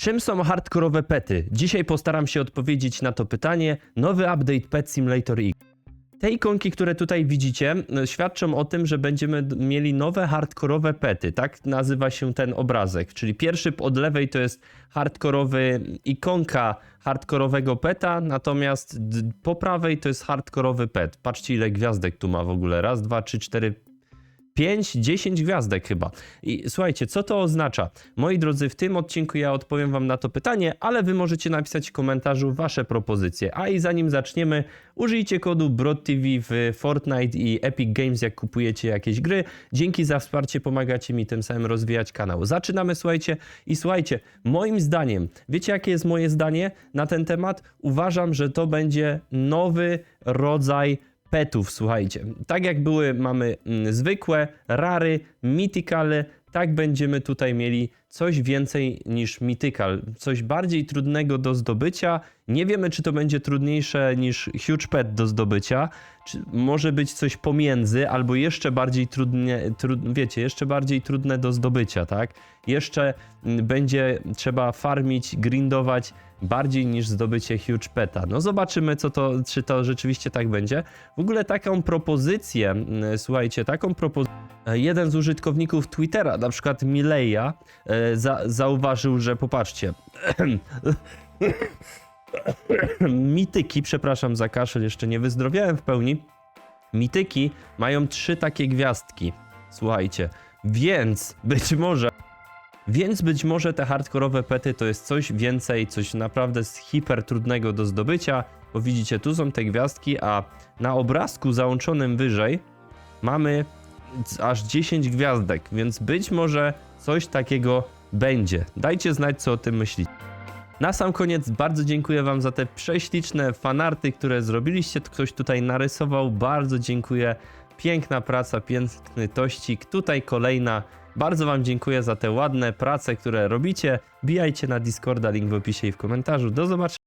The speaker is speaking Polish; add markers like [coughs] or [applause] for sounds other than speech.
Czym są hardkorowe pety? Dzisiaj postaram się odpowiedzieć na to pytanie. Nowy update Pet Simulator X. Te ikonki, które tutaj widzicie, y, świadczą o tym, że będziemy mieli nowe hardkorowe pety. Tak nazywa się ten obrazek. Czyli pierwszy od lewej to jest hardkorowy ikonka hardkorowego peta, natomiast po prawej to jest hardkorowy pet. Patrzcie ile gwiazdek tu ma w ogóle. Raz, dwa, trzy, cztery, 5, 10 gwiazdek chyba. I słuchajcie, co to oznacza? Moi drodzy, w tym odcinku ja odpowiem wam na to pytanie, ale wy możecie napisać w komentarzu wasze propozycje. A i zanim zaczniemy, użyjcie kodu BRODTV w Fortnite i Epic Games, jak kupujecie jakieś gry. Dzięki za wsparcie, pomagacie mi tym samym rozwijać kanał. Zaczynamy, słuchajcie. I słuchajcie, moim zdaniem, wiecie jakie jest moje zdanie na ten temat? Uważam, że to będzie nowy rodzaj petów, słuchajcie. Tak jak były, mamy mm, zwykłe, rary, mythicale, tak będziemy tutaj mieli coś więcej niż mythical, coś bardziej trudnego do zdobycia. Nie wiemy, czy to będzie trudniejsze niż huge pet do zdobycia, czy może być coś pomiędzy, albo jeszcze bardziej trudnie, trud, wiecie, jeszcze bardziej trudne do zdobycia, tak? Jeszcze mm, będzie trzeba farmić, grindować bardziej niż zdobycie huge peta. No zobaczymy, co to, czy to rzeczywiście tak będzie. W ogóle taką propozycję, mm, słuchajcie, taką propozycję, jeden z użytkowników Twittera, na przykład Mileja, e, za, zauważył, że popatrzcie, [coughs] mityki, przepraszam za kaszel, jeszcze nie wyzdrowiałem w pełni, mityki mają trzy takie gwiazdki, słuchajcie, więc być może więc być może te hardkorowe pety to jest coś więcej, coś naprawdę hiper trudnego do zdobycia, bo widzicie, tu są te gwiazdki, a na obrazku załączonym wyżej mamy aż 10 gwiazdek, więc być może coś takiego będzie. Dajcie znać, co o tym myślicie. Na sam koniec bardzo dziękuję Wam za te prześliczne fanarty, które zrobiliście. Ktoś tutaj narysował. Bardzo dziękuję. Piękna praca, piękny tościk. Tutaj kolejna. Bardzo Wam dziękuję za te ładne prace, które robicie. Bijajcie na Discorda, link w opisie i w komentarzu. Do zobaczenia.